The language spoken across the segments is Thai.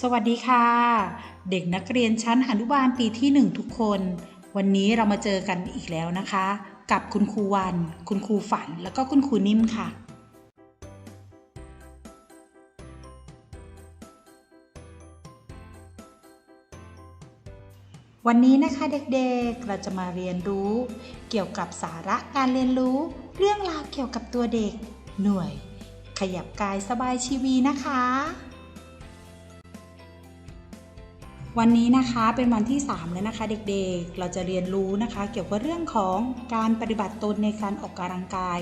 สวัสดีค่ะ เด็กนักเรียนชั้นอนุบาลปีที่ 1 ทุกคน วันนี้เรามาเจอกันอีกแล้วนะคะ กับคุณครูวัน คุณครูฝันแล้วก็คุณครูนิ่มค่ะ วันนี้นะคะเด็กๆเราจะมาเรียนรู้ เกี่ยวกับสาระการเรียนรู้ เรื่องราวเกี่ยวกับตัวเด็ก หน่วย ขยับกายสบายชีวีนะคะ วันนี้นะคะเป็นวันที่ 3 แล้วนะคะเด็กๆ เราจะเรียนรู้นะคะ เกี่ยวกับเรื่องของการปฏิบัติตนในการออกกำลังกาย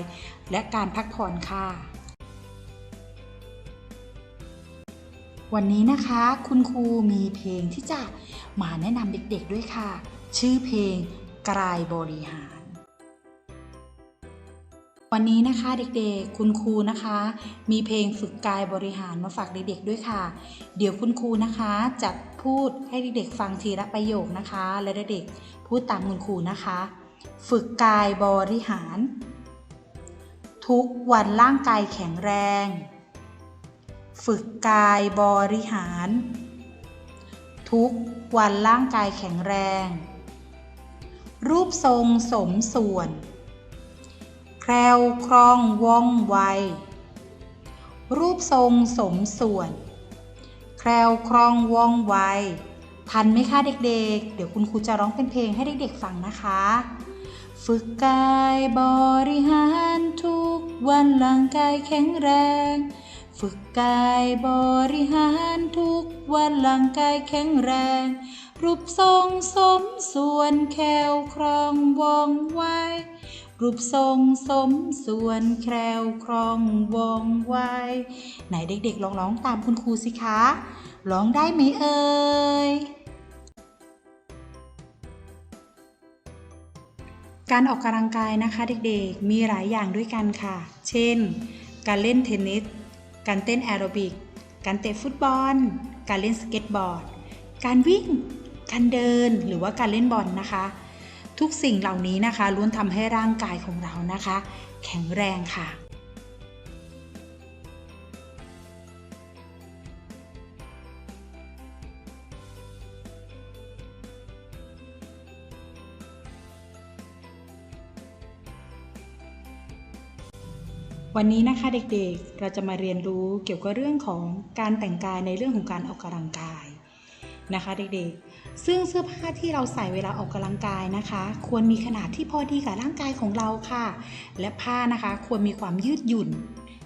และการพักผ่อนค่ะ วันนี้นะคะคุณครูมีเพลงที่จะมาแนะนำเด็กๆด้วยค่ะ ชื่อเพลงกลายบริหาร วันนี้นะคะเด็กๆ คุณครูนะคะ มีเพลงฝึกกายบริหารมาฝากเด็กๆด้วยค่ะ เดี๋ยวคุณครูนะคะจะพูดให้เด็กๆฟังทีละประโยคนะคะ และเด็กๆพูดตามคุณครูนะคะ ฝึกกายบริหาร ทุกวันร่างกายแข็งแรง ฝึกกายบริหาร ทุกวันร่างกายแข็งแรง รูปทรงสมส่วน คล้วคล่องว่องไว รูปทรงสมส่วน แคล้วคล่องว่องไว ทันไหมคะเด็กๆ เดี๋ยวคุณครูจะร้องเป็นเพลงให้เด็กๆฟังนะคะ ฝึกกายบริหารทุกวันร่างกายแข็งแรง ฝึกกายบริหารทุกวันร่างกายแข็งแรง รูปทรงสมส่วนแคล้วคล่องว่องไว รูปทรงสมส่วนแคลวคล่องว่องไวไหนเด็กๆลองร้องตามคุณครูสิคะร้องได้ไหมเอ่ยการออกกำลังกายนะคะเด็กๆ มีหลายอย่างด้วยกันค่ะ เช่น การเล่นเทนนิส การเต้นแอโรบิก การเตะฟุตบอล การเล่นสเก็ตบอร์ด การวิ่ง การเดิน หรือว่าการเล่นบอลนะคะ ทุกสิ่งเหล่านี้นะคะล้วนทำให้ร่างกายของเรานะคะ แข็งแรงค่ะวันนี้นะคะเด็กๆ เราจะมาเรียนรู้เกี่ยวกับเรื่องของการแต่งกายในเรื่องของการออกกำลังกาย นะคะเด็กๆ ซึ่งเสื้อผ้าที่เราใส่เวลาออกกำลังกายนะคะ ควรมีขนาดที่พอดีกับร่างกายของเราค่ะ และผ้านะคะควรมีความยืดหยุ่น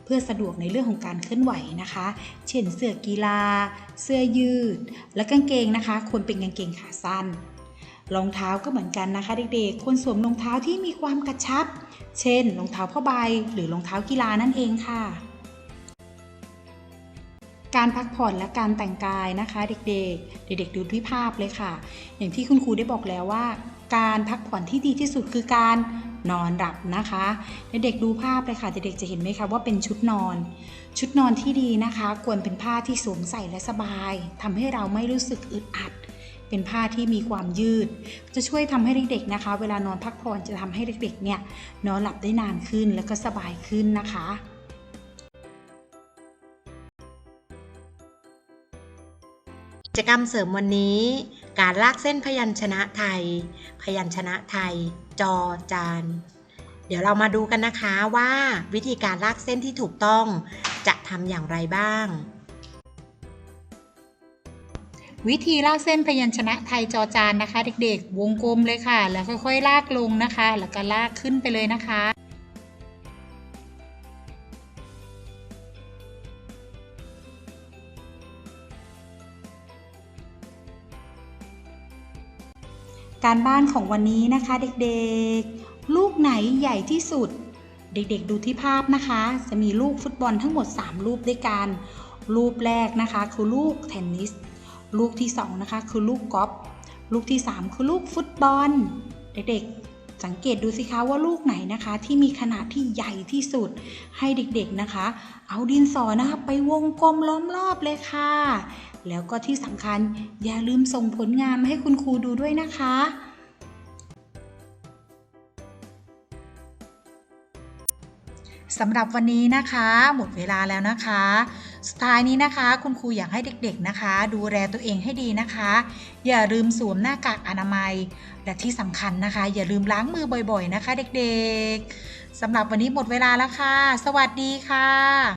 เพื่อสะดวกในเรื่องของการเคลื่อนไหวนะคะ เช่นเสื้อกีฬา เสื้อยืด และกางเกงนะคะ ควรเป็นกางเกงขาสั้น รองเท้าก็เหมือนกันนะคะ เด็กๆ ควรสวมรองเท้าที่มีความกระชับ เช่นรองเท้าผ้าใบหรือรองเท้ากีฬานั่นเองค่ะ การพักผ่อนและการแต่งกายนะคะเด็กๆ เด็กๆดูที่ภาพเลยค่ะ อย่างที่คุณครูได้บอกแล้วว่า การพักผ่อนที่ดีที่สุดคือการนอนหลับนะคะเด็กๆดูภาพเลยค่ะเด็กๆจะเห็นไหมคะว่าเป็นชุดนอน ชุดนอนที่ดีนะคะ ควรเป็นผ้าที่สวมใส่และสบายทำให้เราไม่รู้สึกอึดอัด เป็นผ้าที่มีความยืด จะช่วยทำให้เด็กๆนะคะ เวลานอนพักผ่อนจะทำให้เด็กๆเนี่ยนอนหลับได้นานขึ้นแล้วก็สบายขึ้นนะคะ จกรรมเสริมวันนี้ การลากเส้นพยัญชนะไทย พยัญชนะไทย จอจาน เดี๋ยวเรามาดูกันนะคะว่าวิธีการลากเส้นที่ถูกต้องจะทำอย่างไรบ้าง วิธีลากเส้นพยัญชนะไทยจอจานนะคะ เด็กๆ วงกลมเลยค่ะ แล้วค่อยๆ ลากลงนะคะ แล้วก็ลากขึ้นไปเลยนะคะ การบ้านของวันนี้นะคะเด็กๆ ลูกไหนใหญ่ที่สุด เด็กๆดูที่ภาพนะคะ จะมีลูกฟุตบอลทั้งหมด 3 รูปด้วยกัน รูปแรกนะคะ คือลูกเทนนิส ลูกที่2นะคะคือลูกกอล์ฟ ลูกที่ 3 คือลูกฟุตบอล เด็กๆ สังเกตดูสิคะว่าลูกไหนนะคะ ที่มีขนาดที่ใหญ่ที่สุดให้เด็กๆนะคะ เอาดินสอนะคะไปวงกลมล้อมรอบเลยค่ะ แล้วก็ที่สำคัญอย่าลืมส่งผลงานมาให้คุณครูดูด้วยนะคะสำหรับวันนี้นะคะ หมดเวลาแล้วนะคะ สุดท้ายนี้นะคะ คุณครูอยากให้เด็กๆนะคะ ดูแลตัวเองให้ดีนะคะ อย่าลืมสวมหน้ากากอนามัย และที่สำคัญนะคะ อย่าลืมล้างมือบ่อยๆนะคะ เด็กๆสำหรับวันนี้หมดเวลาแล้วค่ะ สวัสดีค่ะ